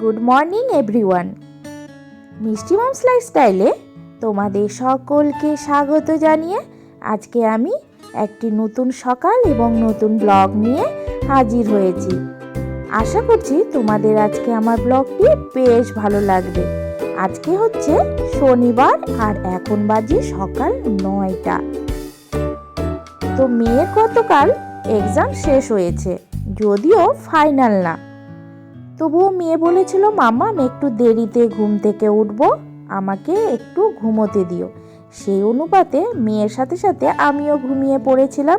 Good morning everyone Mishti Moms লাইফস্টাইলে তোমাদের সকলকে স্বাগত জানিয়ে আজকে আমি একটি নতুন সকাল এবং নতুন ব্লগ নিয়ে হাজির হয়েছি। আশা করছি তোমাদের আজকে আমার ব্লগটি বেশ ভালো লাগবে। আজকে হচ্ছে শনিবার আর এখন বাজে সকাল নয়টা। তো মেয়ের গতকাল এক্সাম শেষ হয়েছে, যদিও ফাইনাল না। তবুও মেয়ে বলেছিল, মামা, আমি একটু দেরিতে ঘুম থেকে উঠব, আমাকে একটু ঘুমোতে দিও। সেই অনুপাতে মেয়ের সাথে সাথে আমিও ঘুমিয়ে পড়েছিলাম।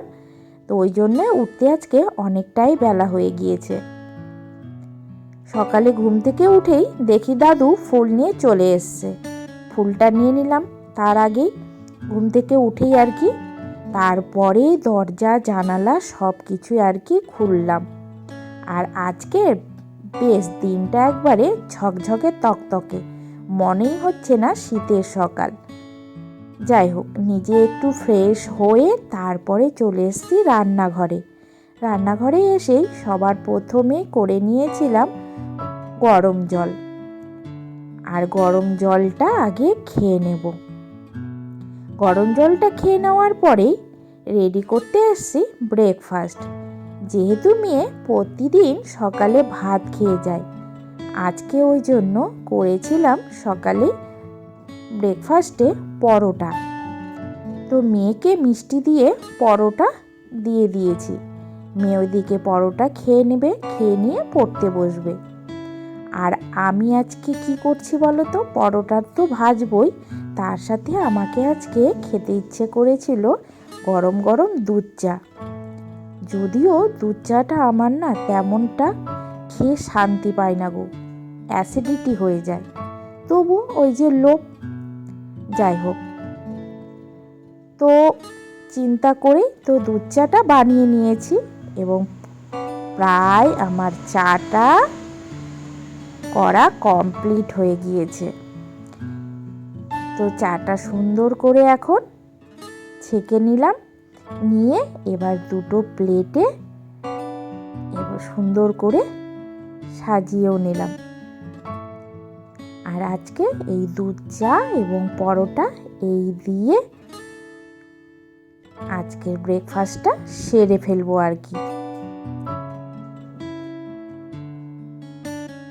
তো ওই জন্যে উঠতে আজকে অনেকটাই বেলা হয়ে গিয়েছে। সকালে ঘুম থেকে উঠেই দেখি দাদু ফুল নিয়ে চলে এসছে। ফুলটা নিয়ে নিলাম। তার আগেই ঘুম থেকে উঠেই আর কি, তারপরে দরজা, জানালা সব কিছুই আর কি খুললাম। আর আজকে বেশ দিনটা একবারে ঝকঝকে তকতকে। মনেই হচ্ছে না শীতের সকাল। যাই হোক, নিজে একটু ফ্রেশ হয়ে তারপরে চলে এসেছি রান্নাঘরে। রান্নাঘরে এসেই সবার প্রথমে করে নিয়েছিলাম গরম জল। আর গরম জলটা আগে খেয়ে নেব। গরম জলটা খেয়ে নেওয়ার পরেই রেডি করতে এসছি ব্রেকফাস্ট যেহেতু মেয়ে প্রতিদিন সকালে ভাত খেয়ে যায়। আজকে ওই জন্য করেছিলাম সকালে ব্রেকফাস্টে পরোটা। তো মেয়েকে মিষ্টি দিয়ে পরোটা দিয়ে দিয়েছি। মেয়ে ওইদিকে পরোটা খেয়ে নেবে, খেয়ে নিয়ে পড়তে বসবে। আর আমি আজকে কি করছি বলো তো পরোটার তো ভাজবই। তার সাথে আমাকে আজকে খেতে ইচ্ছে করেছিল গরম গরম দুধ চা। যদিও দুধ চাটা আমার না তেমনটা খেয়ে শান্তি পায় না গো। অ্যাসিডিটি হয়ে যায়। তবু ওই যে লোভ, যাই হোক। তো চিন্তা করে তো দুধ চাটা বানিয়ে নিয়েছি এবং প্রায় আমার চাটা করা কমপ্লিট হয়ে গিয়েছে। তো চাটা সুন্দর করে এখন ছেঁকে নিলাম। নিয়ে এবার দুটো প্লেটে এবার সুন্দর করে সাজিয়েও নিলাম। আর আজকে এই দুধ চা এবং পরোটা এই দিয়ে আজকের ব্রেকফাস্টটা সেরে ফেলব আর কি।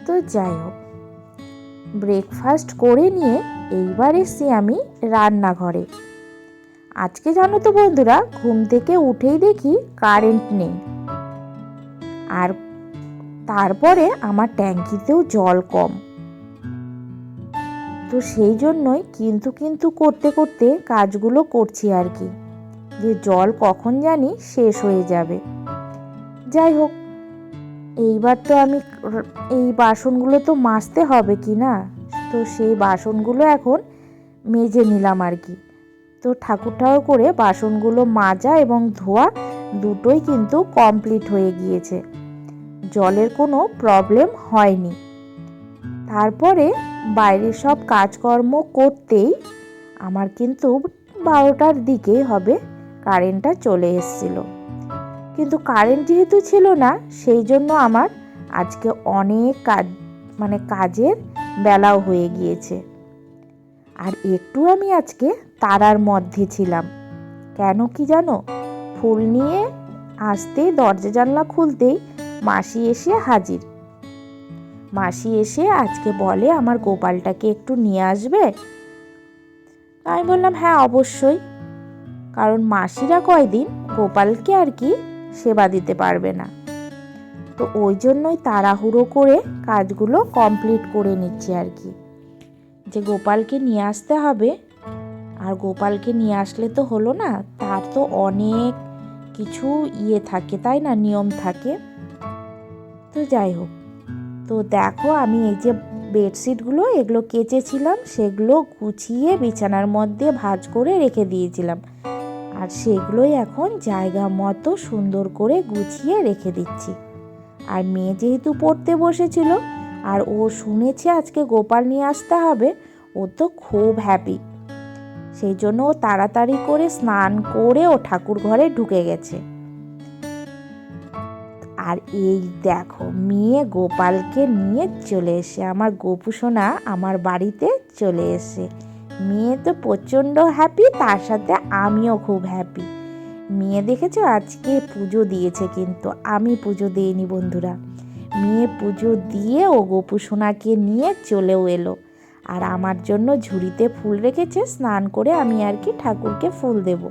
তো যাই হোক, ব্রেকফাস্ট করে নিয়ে এইবার এসছি আমি রান্নাঘরে। আজকে জানো তো বন্ধুরা, ঘুম থেকে উঠেই দেখি কারেন্ট নেই। আর তারপরে আমার ট্যাঙ্কিতেও জল কম। তো সেই জন্যই কিন্তু কিন্তু করতে করতে কাজগুলো করছি আর কি। যে জল কখন জানি শেষ হয়ে যাবে। যাই হোক, এইবার তো আমি এই বাসনগুলো তো মাজতে হবে কি না? তো সেই বাসনগুলো এখন মেজে নিলাম আর কি। তো ঠাকুর ঠাকুর করে বাসনগুলো মাজা এবং ধোয়া দুটোই কিন্তু কমপ্লিট হয়ে গিয়েছে। জলের কোনো প্রবলেম হয়নি। তারপরে বাইরের সব কাজকর্ম করতেই আমার কিন্তু বারোটার দিকে হবে, কারেন্টটা চলে এসেছিল। কিন্তু কারেন্ট যেহেতু ছিল না, সেই জন্য আমার আজকে অনেক কাজ মানে কাজের বেলাও হয়ে গিয়েছে। আর একটু আমি আজকে তারার মধ্যে ছিলাম। কেন কি জানো? ফুল নিয়ে আসতে দরজা জানলা খুলতেই মাসি এসে হাজির। মাসি এসে আজকে বলে, আমার গোপালটাকে একটু নিয়ে আসবে? আমি বললাম হ্যাঁ অবশ্যই। কারণ মাসিরা কয়দিন গোপালকে আর কি সেবা দিতে পারবে না। তো ওই জন্যই তাড়াহুড়ো করে কাজগুলো কমপ্লিট করে নিচ্ছে আর কি। যে গোপালকে নিয়ে আসতে হবে আর গোপালকে নিয়ে আসলে তো হলো না, তার তো অনেক কিছু ইয়ে থাকে, তাই না? নিয়ম থাকে। তো যাই হোক, তো দেখো আমি এই যে বেডশিটগুলো, এগুলো কেচেছিলাম, সেগুলো গুছিয়ে বিছানার মধ্যে ভাজ করে রেখে দিয়েছিলাম। আর সেগুলোই এখন জায়গা মতো সুন্দর করে গুছিয়ে রেখে দিচ্ছি। আর মেয়ে যেহেতু পড়তে বসেছিল, আর ও শুনেছে আজকে গোপাল নিয়ে আসতে হবে, ও তো খুব হ্যাপি সেই জন্য ও তাড়াতাড়ি করে স্নান করে ও ঠাকুর ঘরে ঢুকে গেছে। আর এই দেখো, মেয়ে গোপালকে নিয়ে চলে এসে, আমার গোপু সোনা আমার বাড়িতে চলে এসে। মেয়ে তো প্রচণ্ড হ্যাপি তার সাথে আমিও খুব হ্যাপি মেয়ে দেখেছ? আজকে পুজো দিয়েছে কিন্তু, আমি পুজো দিইনি বন্ধুরা। মেয়ে পুজো দিয়ে ও গোপু সোনাকে নিয়ে চলেও এলো। আর আমার জন্য ঝুড়িতে ফুল রেখেছে, স্নান করে আমি আর কি ঠাকুরকে ফুল দেব।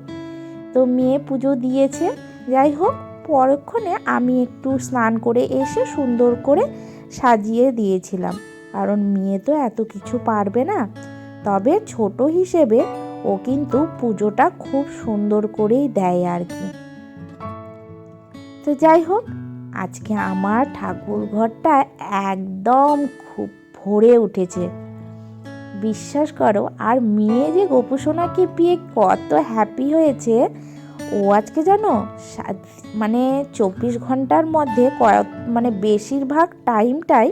তো মেয়ে পুজো দিয়েছে। যাই হোক, পরক্ষণে আমি একটু স্নান করে এসে সুন্দর করে সাজিয়ে দিয়েছিলাম। কারণ মেয়ে তো এত কিছু পারবে না। তবে ছোট হিসেবে ও কিন্তু পুজোটা খুব সুন্দর করেই দেয় আর কি। তো যাই হোক, আজকে আমার ঠাকুর ঘরটা একদম খুব ভরে উঠেছে। বিশ্বাস করো, আর মেয়ে যে গোপুসোনাকে পেয়ে কত হ্যাপি হয়েছে, ও আজকে জানো মানে চব্বিশ ঘণ্টার মধ্যে মানে বেশিরভাগ টাইমটাই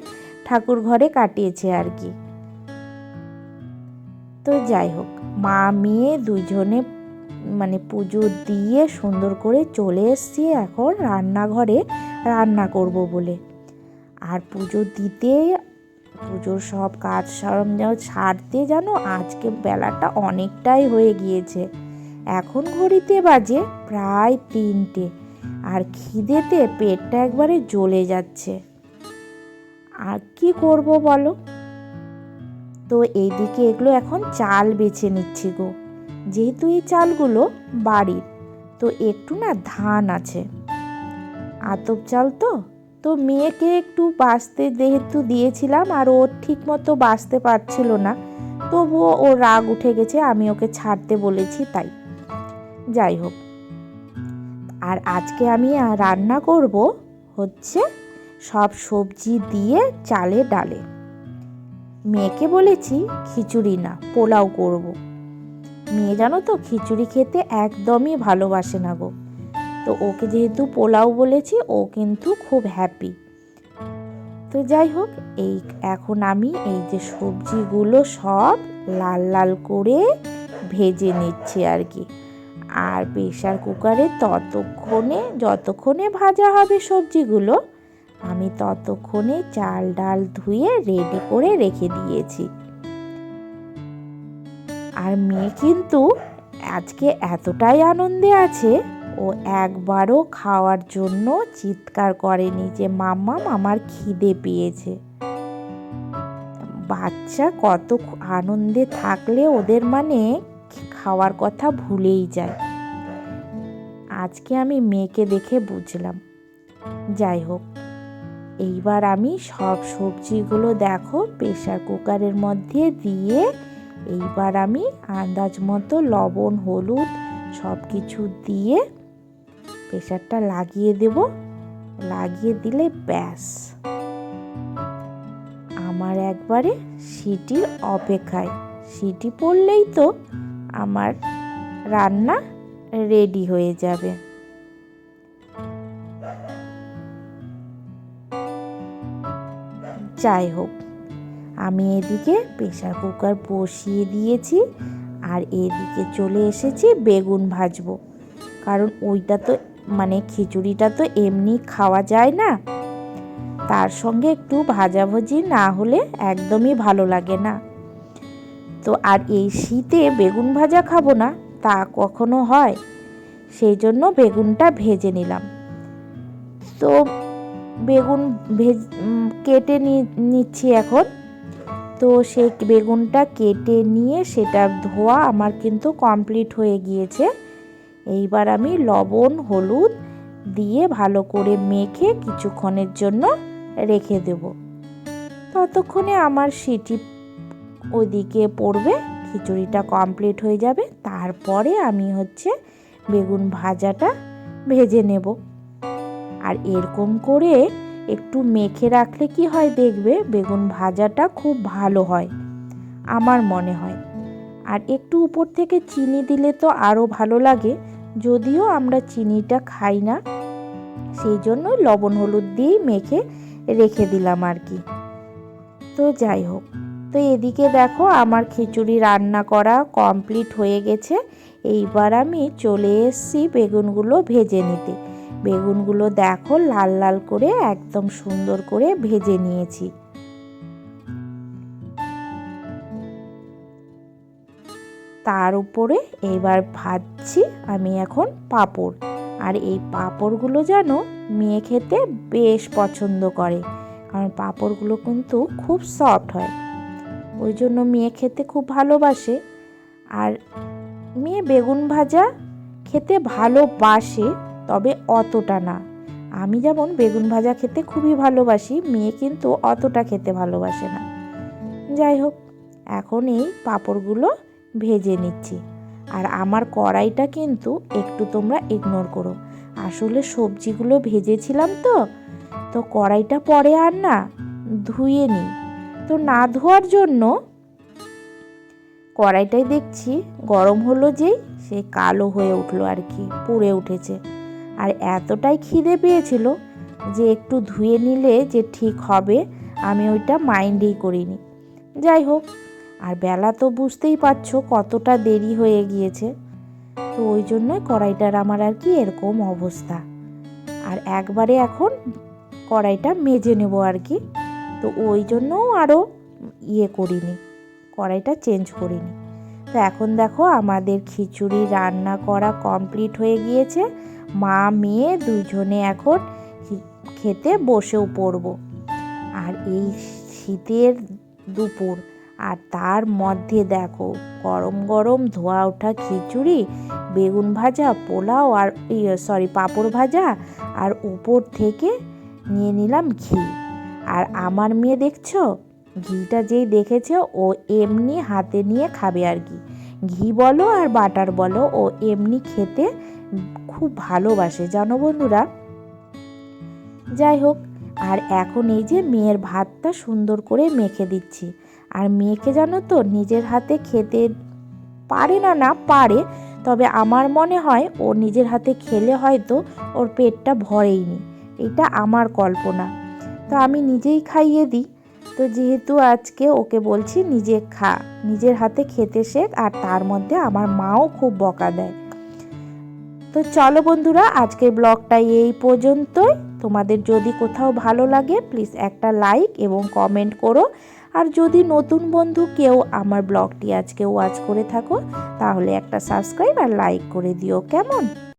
ঠাকুর ঘরে কাটিয়েছে আর কি। তো যাই হোক, মা, মেয়ে দুজনে মানে পুজো দিয়ে সুন্দর করে চলে এসছি এখন রান্নাঘরে, রান্না করব বলে। আর পুজো দিতে পুজোর সব কাজ সরঞ্জাম ছাড়তে জানো আজকে বেলাটা অনেকটাই হয়ে গিয়েছে। এখন ঘড়িতে বাজে প্রায় তিনটে আর খিদেতে পেটটা একবারে জ্বলে যাচ্ছে। আর কি করব বলো? তো এইদিকে এগুলো এখন চাল বেছে নিচ্ছি গো। যেহেতু এই চালগুলো বাড়ির, তো একটু না ধান আছে। আতপ চাল তো? তো মেয়েকে একটু বাঁচতে যেহেতু দিয়েছিলাম আর ও ঠিক মতো বাঁচতে পারছিল না, তবুও ও রাগ উঠে গেছে, আমি ওকে ছাড়তে বলেছি তাই। যাই হোক, আর আজকে আমি রান্না করব হচ্ছে সব সবজি দিয়ে চালে ডালে। মেয়েকে বলেছি খিচুড়ি না, পোলাও করব। মেয়ে জানো তো খিচুড়ি খেতে একদমই ভালোবাসে না গো। তো ওকে যেহেতু পোলাও বলেছি, ও কিন্তু খুব হ্যাপি তো যাই হোক, এই এখন আমি এই যে সবজিগুলো সব লাল লাল করে ভেজে নিচ্ছি আর কি। আর প্রেশার কুকারে ততক্ষণে, যতক্ষণে ভাজা হবে সবজিগুলো, আমি ততক্ষণে চাল ডাল ধুয়ে রেডি করে রেখে দিয়েছি। আর মেয়ে কিন্তু আজকে এতটাই আনন্দে আছে ও একবারও খাওয়ার জন্য চিৎকার করেনি যে মাম্মাম আমার খিদে পেয়েছে। বাচ্চা কত আনন্দে থাকলে ওদের মানে খাওয়ার কথা ভুলেই যায়। আজকে আমি মেয়েকে দেখে বুঝলাম। যাই হোক, এইবার আমি সব সবজিগুলো দেখো প্রেশার কুকারের মধ্যে দিয়ে। এইবার আমি আন্দাজ মতো লবণ, হলুদ সব কিছু দিয়ে প্রেশারটা লাগিয়ে দেব। লাগিয়ে দিলে ব্যাস। আমার একবারে সিটির অপেক্ষায়। সিটি পড়লেই তো আমার রান্না রেডি হয়ে যাবে। যাই হোক, আমি এদিকে প্রেশার কুকার বসিয়ে দিয়েছি আর এদিকে চলে এসেছি বেগুন ভাজবো। কারণ ওইটা তো মানে খিচুড়িটা তো এমনি খাওয়া যায় না। তার সঙ্গে একটু ভাজাভুজি না হলে একদমই ভালো লাগে না। তো আর এই শীতে বেগুন ভাজা খাব না, তা কখনো হয়। সেই জন্য বেগুনটা ভেজে নিলাম। তো বেগুন ভেজ কেটে নিচ্ছি এখন। তো সেই বেগুনটা কেটে নিয়ে সেটা ধোয়া আমার কিন্তু কমপ্লিট হয়ে গিয়েছে। এইবার আমি লবণ, হলুদ দিয়ে ভালো করে মেখে কিছুক্ষণের জন্য রেখে দেব। ততক্ষণে আমার সিটি ওইদিকে পড়বে, খিচুড়িটা কমপ্লিট হয়ে যাবে। তারপরে আমি হচ্ছে বেগুন ভাজাটা ভেজে নেব। আর এরকম করে একটু মেখে রাখলে কি হয় দেখবে? বেগুন ভাজাটা খুব ভালো হয়, আমার মনে হয়। আর একটু উপর থেকে চিনি দিলে তো আরও ভালো লাগে। যদিও আমরা চিনিটা খাই না, সেই জন্য লবণ হলুদ দিয়েই মেখে রেখে দিলাম আর কি। তো যাই হোক, তো এদিকে দেখো আমার খিচুড়ি রান্না করা কমপ্লিট হয়ে গেছে। এইবার আমি চলে এসেছি বেগুনগুলো ভেজে নিতে। বেগুনগুলো দেখো লাল লাল করে একদম সুন্দর করে ভেজে নিয়েছি। তার উপরে এবার ভাজছি আমি এখন পাঁপড়। আর এই পাঁপড়গুলো যেন মেয়ে খেতে বেশ পছন্দ করে, কারণ পাঁপড়গুলো কিন্তু খুব সফট হয়। ওই জন্য মেয়ে খেতে খুব ভালোবাসে। আর মেয়ে বেগুন ভাজা খেতে ভালোবাসে, তবে অতটা না। আমি যেমন বেগুন ভাজা খেতে খুবই ভালোবাসি, মেয়ে কিন্তু অতটা খেতে ভালোবাসে না। যাই হোক, এখন এই পাঁপড়গুলো ভেজে নিচ্ছি। আর আমার কড়াইটা কিন্তু একটু তোমরা ইগনোর করো। আসলে সবজিগুলো ভেজেছিলাম তো তো কড়াইটা পরে আর না ধুয়ে নিই। তো না ধোয়ার জন্য কড়াইটাই দেখছি গরম হলো যেই সে কালো হয়ে উঠল আর কি, পুড়ে উঠেছে। আর এতটাই খিদে পেয়েছিল যে একটু ধুয়ে নিলে যে ঠিক হবে, আমি ওইটা মাইন্ডেই করিনি। যাই হোক আর বেলা তো বুঝতেই পারছ কতটা দেরি হয়ে গিয়েছে। তো ওই জন্যই কড়াইটার আমার আর কি এরকম অবস্থা। আর একবারে এখন কড়াইটা মেজে নেব আর কি। তো ওই জন্যও আরও ইয়ে করিনি, কড়াইটা চেঞ্জ করিনি। তো এখন দেখো আমাদের খিচুড়ি রান্না করা কমপ্লিট হয়ে গিয়েছে। মা, মেয়ে দুজনে এখন খেতে বসেও পড়ব। আর এই শীতের দুপুর আর তার মধ্যে দেখো, গরম গরম ধোয়া ওঠা খিচুড়ি, বেগুন ভাজা, পোলাও আর সরি পাঁপড় ভাজা আর উপর থেকে নিয়ে নিলাম ঘি। আর আমার মেয়ে দেখছ? ঘিটা যেই দেখেছে, ও এমনি হাতে নিয়ে খাবে আর কি। ঘি বলো আর বাটার বলো, ও এমনি খেতে খুব ভালোবাসে, জানো বন্ধুরা? যাই হোক, আর এখন এই যে মেয়ের ভাতটা সুন্দর করে মেখে দিচ্ছি। আর মেয়েকে জানো তো, নিজের হাতে খেতে পারে না না পারে, তবে আমার মনে হয় ও নিজের হাতে খেলে হয়তো ওর পেটটা ভরেইনি। এটা আমার কল্পনা। তো আমি নিজেই খাইয়ে দিই। তো যেহেতু আজকে ওকে বলছি, নিজে খা। নিজের হাতে খেতে শেখ, আর তার মধ্যে আমার মাও খুব বকা দেয়। তো চলো বন্ধুরা, আজকের ব্লগটা এই পর্যন্তই। তোমাদের যদি কোথাও ভালো লাগে প্লিজ একটা লাইক এবং কমেন্ট করো। আর যদি নতুন বন্ধু কেউ আমার ব্লগটি আজকে ওয়াচ করে থাকো, তাহলে একটা সাবস্ক্রাইব আর লাইক করে দিও, কেমন?